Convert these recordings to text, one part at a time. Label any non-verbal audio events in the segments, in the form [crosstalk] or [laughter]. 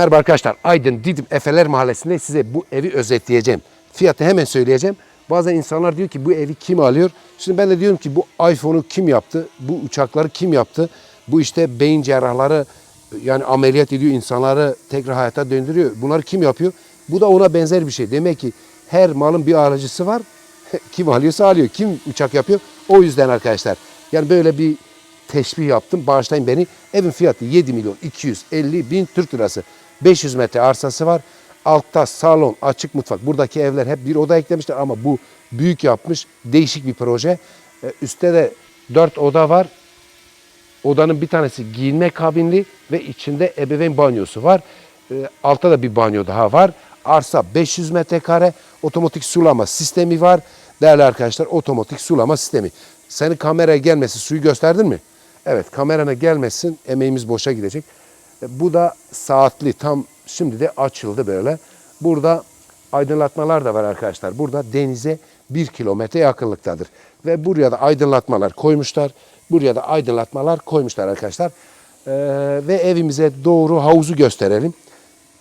Merhaba arkadaşlar. Aydın Didim Efeler Mahallesi'nde size bu evi özetleyeceğim. Fiyatı hemen söyleyeceğim. Bazen insanlar diyor ki bu evi kim alıyor? Şimdi ben de diyorum ki bu iPhone'u kim yaptı? Bu uçakları kim yaptı? Bu işte beyin cerrahları yani ameliyat ediyor insanları tekrar hayata döndürüyor. Bunları kim yapıyor? Bu da ona benzer bir şey. Demek ki her malın bir alıcısı var. [laughs] kim alıyorsa alıyor. Kim uçak yapıyor? O yüzden arkadaşlar. Yani böyle bir teşbih yaptım. Bağışlayın beni. Evin fiyatı 7 milyon 250 bin Türk lirası. 500 metre arsası var. Altta salon, açık mutfak. Buradaki evler hep bir oda eklemişler ama bu büyük yapmış. Değişik bir proje. Ee, Üstte de 4 oda var. Odanın bir tanesi giyinme kabinli ve içinde ebeveyn banyosu var. Ee, Altta da bir banyo daha var. Arsa 500 metrekare. Otomatik sulama sistemi var. Değerli arkadaşlar otomatik sulama sistemi. Senin kameraya gelmesi suyu gösterdin mi? Evet kamerana gelmesin emeğimiz boşa gidecek. E, Bu da saatli tam şimdi de açıldı böyle. Burada aydınlatmalar da var arkadaşlar. Burada denize bir kilometre yakınlıktadır. Ve buraya da aydınlatmalar koymuşlar. Buraya da aydınlatmalar koymuşlar arkadaşlar. Ee, ve evimize doğru havuzu gösterelim.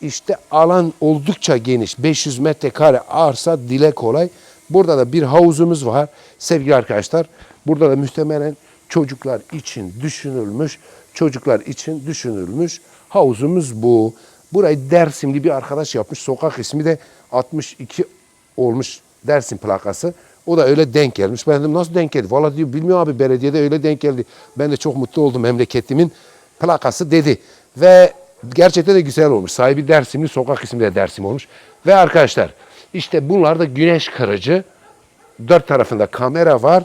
İşte alan oldukça geniş. 500 metrekare arsa dile kolay. Burada da bir havuzumuz var sevgili arkadaşlar. Burada da muhtemelen çocuklar için düşünülmüş, çocuklar için düşünülmüş havuzumuz bu. Burayı Dersimli bir arkadaş yapmış. Sokak ismi de 62 olmuş Dersim plakası. O da öyle denk gelmiş. Ben dedim nasıl denk geldi? Valla diyor bilmiyorum abi belediyede öyle denk geldi. Ben de çok mutlu oldum memleketimin plakası dedi. Ve gerçekten de güzel olmuş. Sahibi Dersimli, sokak ismi de Dersim olmuş. Ve arkadaşlar işte bunlar da güneş kırıcı. Dört tarafında kamera var.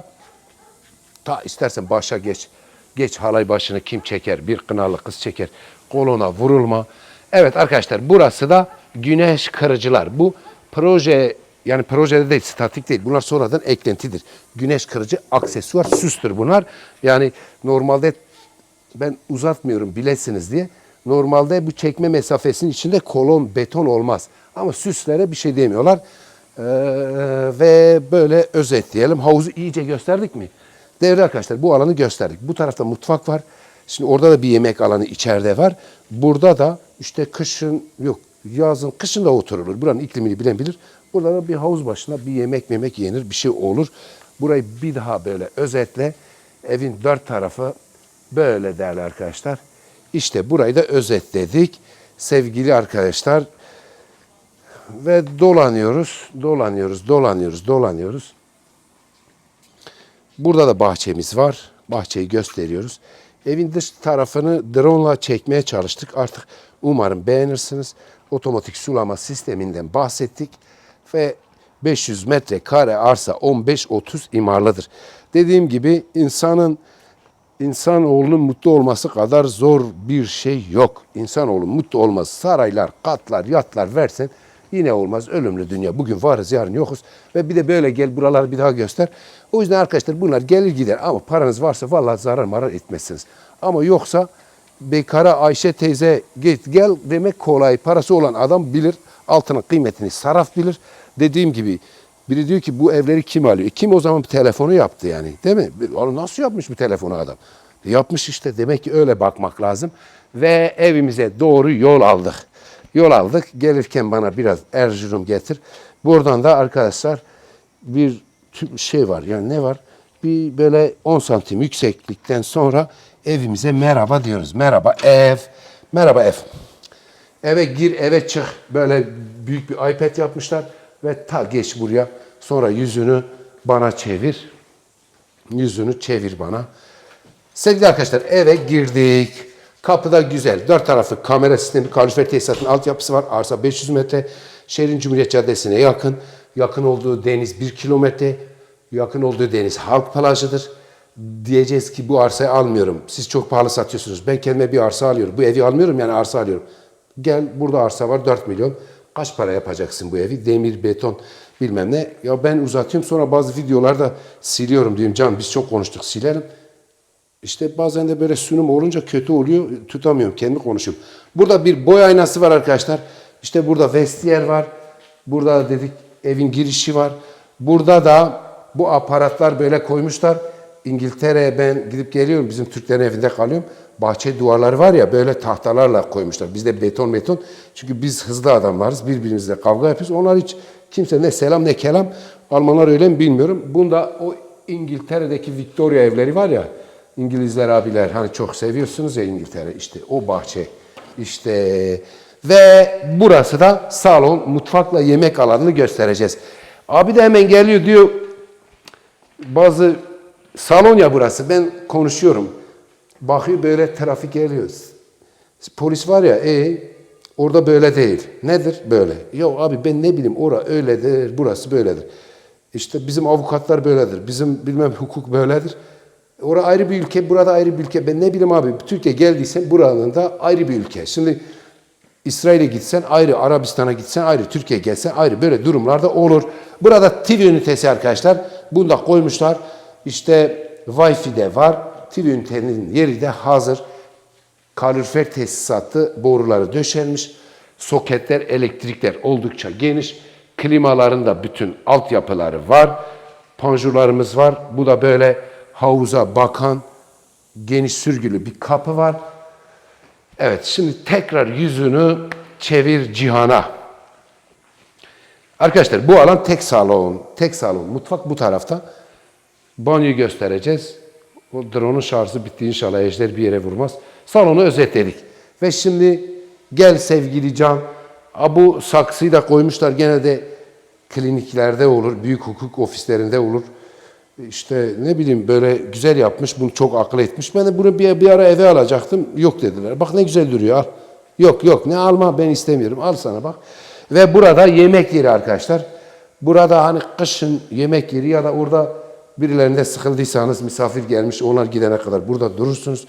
Ta istersen başa geç. Geç halay başını kim çeker? Bir kınalı kız çeker. Koluna vurulma. Evet arkadaşlar burası da güneş kırıcılar. Bu proje yani projede değil, statik değil. Bunlar sonradan eklentidir. Güneş kırıcı aksesuar, süstür bunlar. Yani normalde ben uzatmıyorum bilesiniz diye. Normalde bu çekme mesafesinin içinde kolon, beton olmaz. Ama süslere bir şey demiyorlar. Ee, ve böyle özetleyelim. Havuzu iyice gösterdik mi? Değerli arkadaşlar bu alanı gösterdik. Bu tarafta mutfak var. Şimdi orada da bir yemek alanı içeride var. Burada da işte kışın yok yazın kışın da oturulur. Buranın iklimini bilen bilir. Burada da bir havuz başına bir yemek yemek yenir bir şey olur. Burayı bir daha böyle özetle evin dört tarafı böyle değerli arkadaşlar. İşte burayı da özetledik. Sevgili arkadaşlar ve dolanıyoruz, dolanıyoruz, dolanıyoruz, dolanıyoruz. Burada da bahçemiz var. Bahçeyi gösteriyoruz. Evin dış tarafını drone çekmeye çalıştık. Artık umarım beğenirsiniz. Otomatik sulama sisteminden bahsettik. Ve 500 metrekare arsa 15-30 imarlıdır. Dediğim gibi insanın insanoğlunun mutlu olması kadar zor bir şey yok. İnsanoğlu mutlu olmaz. Saraylar, katlar, yatlar versen yine olmaz. Ölümlü dünya. Bugün varız, yarın yokuz. Ve bir de böyle gel buraları bir daha göster. O yüzden arkadaşlar bunlar gelir gider. Ama paranız varsa vallahi zarar marar etmezsiniz. Ama yoksa bekara Ayşe teyze git gel demek kolay. Parası olan adam bilir. Altının kıymetini saraf bilir. Dediğim gibi biri diyor ki bu evleri kim alıyor? E kim o zaman bir telefonu yaptı yani değil mi? Nasıl yapmış bir telefonu adam? E yapmış işte demek ki öyle bakmak lazım. Ve evimize doğru yol aldık. Yol aldık. Gelirken bana biraz Erzurum getir. Buradan da arkadaşlar bir şey var. Yani ne var? Bir böyle 10 santim yükseklikten sonra evimize merhaba diyoruz. Merhaba ev. Merhaba ev. Eve gir, eve çık. Böyle büyük bir iPad yapmışlar ve ta geç buraya. Sonra yüzünü bana çevir. Yüzünü çevir bana. Sevgili arkadaşlar eve girdik. Kapıda güzel. Dört taraflı kamera sistemi, kalorifer tesisatının altyapısı var. Arsa 500 metre. Şehrin Cumhuriyet Caddesi'ne yakın. Yakın olduğu deniz 1 kilometre. Yakın olduğu deniz halk plajıdır. Diyeceğiz ki bu arsayı almıyorum. Siz çok pahalı satıyorsunuz. Ben kendime bir arsa alıyorum. Bu evi almıyorum yani arsa alıyorum. Gel burada arsa var 4 milyon. Kaç para yapacaksın bu evi? Demir, beton bilmem ne. Ya ben uzatıyorum sonra bazı videolarda siliyorum diyorum. Can biz çok konuştuk silerim. İşte bazen de böyle sunum olunca kötü oluyor. Tutamıyorum. Kendi konuşuyorum. Burada bir boy aynası var arkadaşlar. İşte burada vestiyer var. Burada dedik evin girişi var. Burada da bu aparatlar böyle koymuşlar. İngiltere'ye ben gidip geliyorum. Bizim Türklerin evinde kalıyorum. bahçe duvarları var ya böyle tahtalarla koymuşlar. Bizde beton beton. Çünkü biz hızlı adamlarız. Birbirimizle kavga yapıyoruz. Onlar hiç kimse ne selam ne kelam. Almanlar öyle mi bilmiyorum. Bunda o İngiltere'deki Victoria evleri var ya. İngilizler abiler hani çok seviyorsunuz ya İngiltere. İşte o bahçe. İşte ve burası da salon, mutfakla yemek alanını göstereceğiz. Abi de hemen geliyor diyor bazı salon ya burası ben konuşuyorum. Bakıyor böyle trafik geliyor. Polis var ya e orada böyle değil. Nedir? Böyle. Yok abi ben ne bileyim ora öyledir, burası böyledir. İşte bizim avukatlar böyledir. Bizim bilmem hukuk böyledir. Ora ayrı bir ülke, burada ayrı bir ülke. Ben ne bileyim abi Türkiye geldiysen buranın da ayrı bir ülke. Şimdi İsrail'e gitsen ayrı, Arabistan'a gitsen ayrı, Türkiye gelsen ayrı. Böyle durumlarda olur. Burada TV ünitesi arkadaşlar. Bunu da koymuşlar. İşte Wi-Fi de var. TV ünitenin yeri de hazır. Kalorifer tesisatı boruları döşenmiş. Soketler, elektrikler oldukça geniş. Klimaların da bütün altyapıları var. Panjurlarımız var. Bu da böyle havuza bakan geniş sürgülü bir kapı var. Evet, şimdi tekrar yüzünü çevir cihana. Arkadaşlar bu alan tek salon, tek salon. Mutfak bu tarafta. Banyoyu göstereceğiz. O drone'un şarjı bitti inşallah ejder bir yere vurmaz. Salonu özetledik. Ve şimdi gel sevgili Can. Bu saksıyı da koymuşlar genelde kliniklerde olur, büyük hukuk ofislerinde olur. İşte ne bileyim böyle güzel yapmış, bunu çok akıl etmiş. Ben de bunu bir, bir ara eve alacaktım. Yok dediler. Bak ne güzel duruyor al. Yok yok ne alma ben istemiyorum. Al sana bak. Ve burada yemek yeri arkadaşlar. Burada hani kışın yemek yeri ya da orada birilerinde sıkıldıysanız misafir gelmiş onlar gidene kadar burada durursunuz.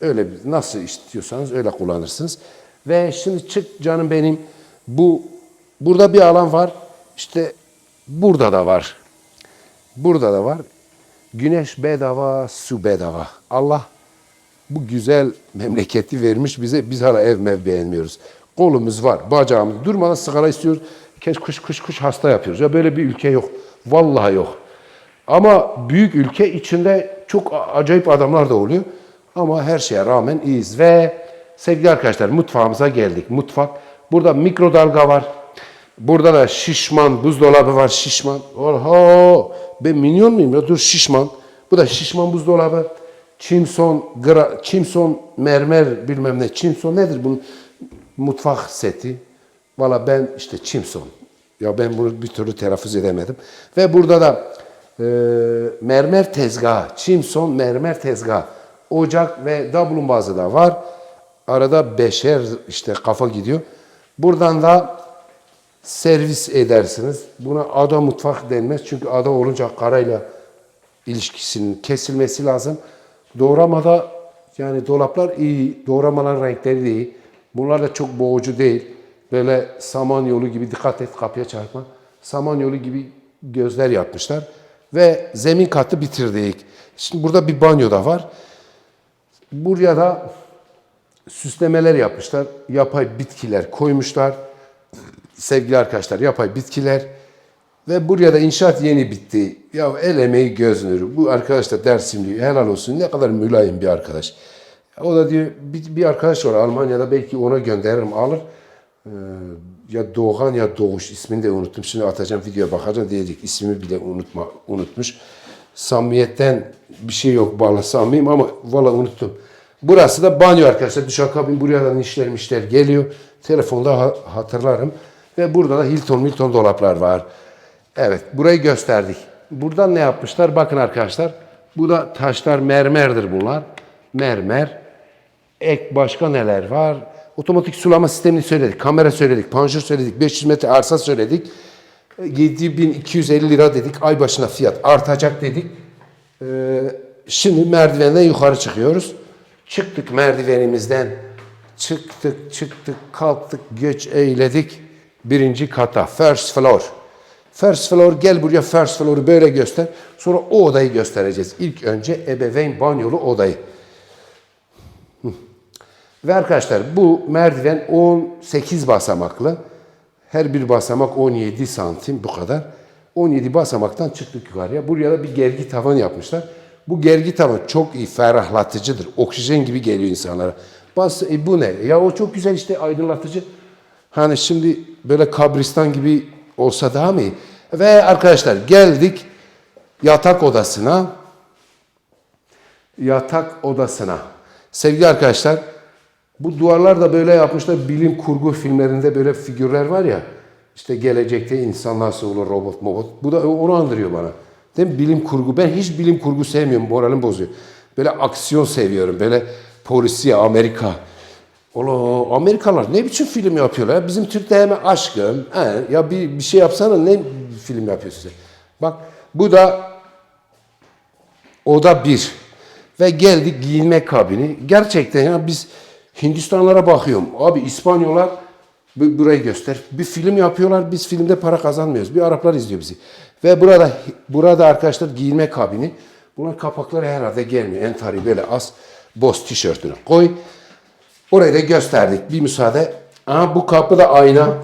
Öyle nasıl istiyorsanız öyle kullanırsınız. Ve şimdi çık canım benim bu burada bir alan var. İşte burada da var. Burada da var. Güneş bedava, su bedava. Allah bu güzel memleketi vermiş bize. Biz hala ev mev beğenmiyoruz. Kolumuz var, bacağımız durmadan sigara istiyoruz. Keş kuş kuş kuş hasta yapıyoruz. Ya böyle bir ülke yok. Vallahi yok. Ama büyük ülke içinde çok acayip adamlar da oluyor. Ama her şeye rağmen iyiyiz. Ve sevgili arkadaşlar mutfağımıza geldik. Mutfak. Burada mikrodalga var. Burada da şişman buzdolabı var şişman. Oho! Ben minyon muyum ya? Dur şişman. Bu da şişman buzdolabı. Çimson, gra, çimson mermer bilmem ne. Çimson nedir bunun? Mutfak seti. Valla ben işte çimson. Ya ben bunu bir türlü telaffuz edemedim. Ve burada da e, mermer tezgahı. Çimson mermer tezgahı. Ocak ve dablumbazı da var. Arada beşer işte kafa gidiyor. Buradan da servis edersiniz. Buna ada mutfak denmez. Çünkü ada olunca karayla ilişkisinin kesilmesi lazım. Doğramada yani dolaplar iyi, doğramaların renkleri de iyi. Bunlar da çok boğucu değil. Böyle samanyolu gibi dikkat et kapıya çarpma. Samanyolu gibi gözler yapmışlar. Ve zemin katı bitirdik. Şimdi burada bir banyo da var. Buraya da süslemeler yapmışlar. Yapay bitkiler koymuşlar. Sevgili arkadaşlar yapay bitkiler. Ve buraya da inşaat yeni bitti. Ya el emeği göz nuru. Bu arkadaş da Dersimli. Helal olsun. Ne kadar mülayim bir arkadaş. O da diyor bir, bir arkadaş var Almanya'da belki ona gönderirim alır. Ee, ya Doğan ya Doğuş ismini de unuttum. Şimdi atacağım video bakacağım diyecek. ismini bile unutma, unutmuş. Samimiyetten bir şey yok bağlı samimiyim ama valla unuttum. Burası da banyo arkadaşlar. Duşakabin buraya da işler geliyor. Telefonda ha- hatırlarım. Ve burada da Hilton Milton dolaplar var. Evet burayı gösterdik. Buradan ne yapmışlar? Bakın arkadaşlar. Bu da taşlar mermerdir bunlar. Mermer. Ek başka neler var? Otomatik sulama sistemini söyledik. Kamera söyledik. Panjur söyledik. 500 metre arsa söyledik. 7250 lira dedik. Ay başına fiyat artacak dedik. Ee, şimdi merdivenden yukarı çıkıyoruz. Çıktık merdivenimizden. Çıktık, çıktık, kalktık, göç eyledik. Birinci kata, first floor. First floor, gel buraya first floor'u böyle göster. Sonra o odayı göstereceğiz. İlk önce ebeveyn banyolu odayı. Ve arkadaşlar bu merdiven 18 basamaklı. Her bir basamak 17 santim bu kadar. 17 basamaktan çıktık yukarıya. Buraya da bir gergi tavan yapmışlar. Bu gergi tamam çok iyi, ferahlatıcıdır. Oksijen gibi geliyor insanlara. Bas, e, bu ne? Ya o çok güzel işte aydınlatıcı. Hani şimdi böyle kabristan gibi olsa daha mı iyi? Ve arkadaşlar geldik yatak odasına. Yatak odasına. Sevgili arkadaşlar bu duvarlar da böyle yapmışlar. Bilim kurgu filmlerinde böyle figürler var ya. İşte gelecekte insan nasıl olur robot mobot. Bu da onu andırıyor bana. Değil mi? Bilim kurgu. Ben hiç bilim kurgu sevmiyorum. Moralim bozuyor. Böyle aksiyon seviyorum. Böyle polisiye Amerika. Ola Amerikalılar ne biçim film yapıyorlar? ya? Bizim Türk'te hemen aşkım. He, ya bir, bir şey yapsana ne film yapıyorsun sen? Bak bu da Oda bir. Ve geldik giyinme kabini. Gerçekten ya biz Hindistanlara bakıyorum. Abi İspanyollar bu- burayı göster. Bir film yapıyorlar. Biz filmde para kazanmıyoruz. Bir Araplar izliyor bizi. Ve burada burada arkadaşlar giyinme kabini. Bunun kapakları herhalde gelmiyor. Entari böyle az boz tişörtünü koy. Orayı da gösterdik. Bir müsaade. Aha bu kapı da ayna.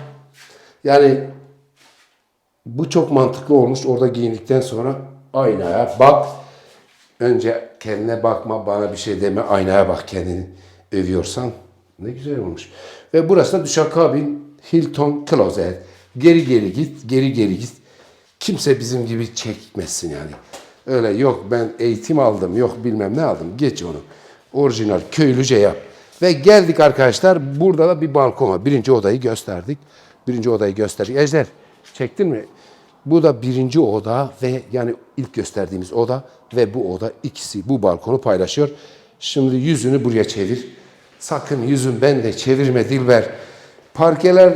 Yani bu çok mantıklı olmuş. Orada giyindikten sonra aynaya bak. Önce kendine bakma, bana bir şey deme, aynaya bak kendini övüyorsan. Ne güzel olmuş. Ve burası da duşakabin, Hilton Closet. Geri geri git, geri geri git. Kimse bizim gibi çekmesin yani. Öyle yok ben eğitim aldım, yok bilmem ne aldım. Geç onu. Orijinal köylüce yap. Ve geldik arkadaşlar. Burada da bir balkon var. Birinci odayı gösterdik. Birinci odayı gösterdik. Ejder çektin mi? Bu da birinci oda ve yani ilk gösterdiğimiz oda ve bu oda ikisi bu balkonu paylaşıyor. Şimdi yüzünü buraya çevir. Sakın yüzün ben de çevirme Dilber. Parkeler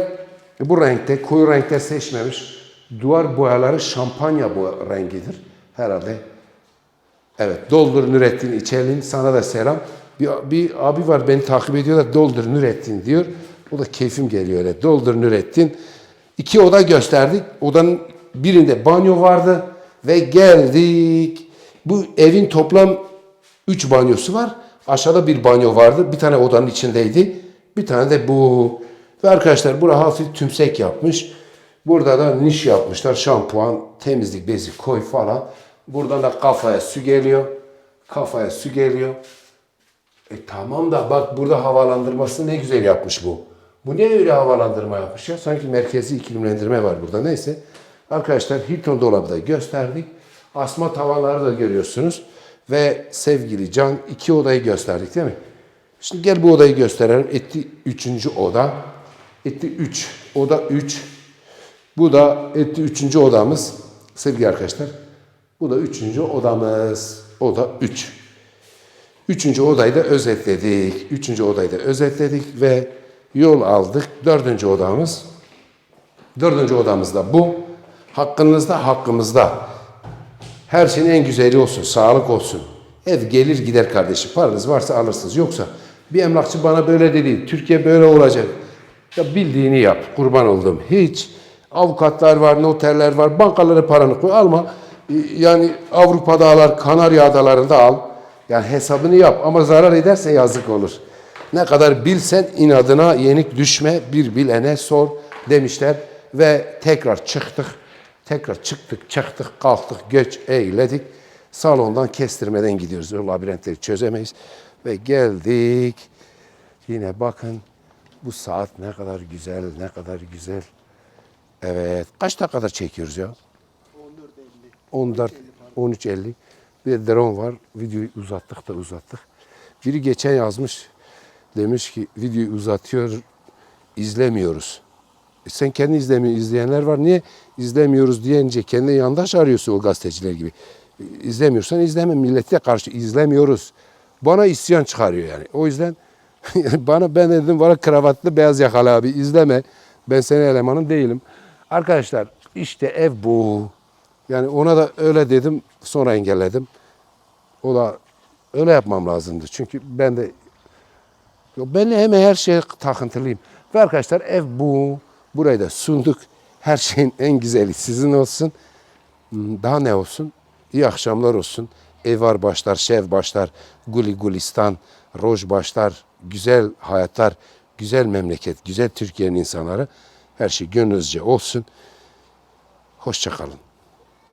bu renkte koyu renkler seçmemiş. Duvar boyaları şampanya boya rengidir herhalde. Evet, Doldur Nurettin İçerlin sana da selam. Bir, bir abi var beni takip ediyor da Doldur Nurettin diyor. O da keyfim geliyor öyle. Doldur Nurettin. İki oda gösterdik. Odanın birinde banyo vardı ve geldik. Bu evin toplam üç banyosu var. Aşağıda bir banyo vardı. Bir tane odanın içindeydi. Bir tane de bu. Ve arkadaşlar burada hafif tümsek yapmış. Burada da niş yapmışlar. Şampuan, temizlik bezi koy falan. Buradan da kafaya su geliyor. Kafaya su geliyor. E tamam da bak burada havalandırması ne güzel yapmış bu. Bu niye öyle havalandırma yapmış ya? Sanki merkezi iklimlendirme var burada. Neyse. Arkadaşlar Hilton dolabı da gösterdik. Asma tavanları da görüyorsunuz. Ve sevgili Can iki odayı gösterdik değil mi? Şimdi gel bu odayı gösterelim. Etti üçüncü oda. Etti üç. Oda üç. Bu da etti üçüncü odamız. Sevgili arkadaşlar. Bu da üçüncü odamız. Oda üç. Üçüncü odayı da özetledik. Üçüncü odayı da özetledik ve yol aldık. Dördüncü odamız. Dördüncü odamız da bu. Hakkınızda, hakkımızda. Her şeyin en güzeli olsun, sağlık olsun. Ev gelir gider kardeşim. Paranız varsa alırsınız. Yoksa bir emlakçı bana böyle dedi. Türkiye böyle olacak. Ya bildiğini yap. Kurban oldum. Hiç avukatlar var, noterler var. Bankalara paranı koy. Alma. Yani Avrupa adalar, Kanarya adalarında al. Yani hesabını yap ama zarar ederse yazık olur. Ne kadar bilsen inadına yenik düşme, bir bilene sor demişler. Ve tekrar çıktık. Tekrar çıktık, çıktık, kalktık, göç eyledik. Salondan kestirmeden gidiyoruz. O labirentleri çözemeyiz. Ve geldik. Yine bakın bu saat ne kadar güzel, ne kadar güzel. Evet. Kaç dakikada çekiyoruz ya? 14, 13.50. Bir drone var. Videoyu uzattık da uzattık. Biri geçen yazmış. Demiş ki videoyu uzatıyor, izlemiyoruz. E sen kendi izlemiyor, izleyenler var. Niye izlemiyoruz deyince kendi yandaş arıyorsun o gazeteciler gibi. E, İzlemiyorsan izleme. Millete karşı izlemiyoruz. Bana isyan çıkarıyor yani. O yüzden [laughs] bana ben dedim bana kravatlı beyaz yakalı abi izleme. Ben senin elemanın değilim. Arkadaşlar işte ev bu. Yani ona da öyle dedim sonra engelledim. O da öyle yapmam lazımdı. Çünkü ben de ben hemen her şeye takıntılıyım. Ve arkadaşlar ev bu. Burayı da sunduk. Her şeyin en güzeli sizin olsun. Hmm, Daha ne olsun? İyi akşamlar olsun. Evar başlar, şev başlar, guli gulistan, roj başlar, güzel hayatlar, güzel memleket, güzel Türkiye'nin insanları. Her şey gönlünüzce olsun. Hoşçakalın.